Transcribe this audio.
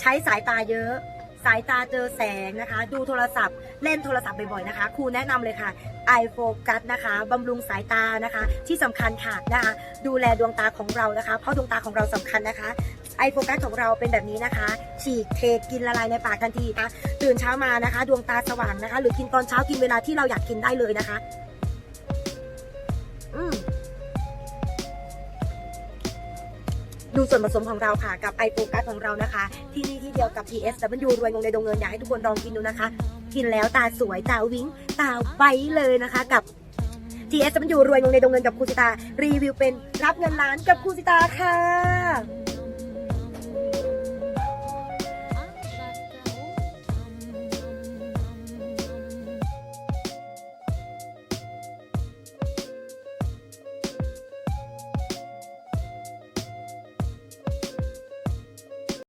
ใช้สายตาเยอะ สายตาเจอแสงนะคะ ดูโทรศัพท์ เล่นโทรศัพท์บ่อยๆนะคะ ครูแนะนำเลยค่ะ i f o c u s นะคะบำรุงสายตานะคะ ที่สำคัญค่ะนะคะ ดูแลดวงตาของเรานะคะ เพราะดวงตาของเราสำคัญนะคะไอโฟกัสของเราเป็นแบบนี้นะคะ ฉีกเทกินละลายในปากทันทีนะคะตื่นเช้ามานะคะ ดวงตาสว่างนะคะ หรือกินตอนเช้ากินเวลาที่เราอยากกินได้เลยนะคะ ดูส่วนผสมของเราค่ะกับไอโฟกัสของเรานะคะ ที่นี่ที่เดียวกับ TSW รวยงงในดงเงินอยากให้ทุกคนลองกินดูนะคะ กินแล้วตาสวยตาวิ้งตาไวเลยนะคะ กับ TSW รวยงงในดงเงินกับครูสิตารีวิวเป็นรับเงินล้านกับครูสิตาค่ะ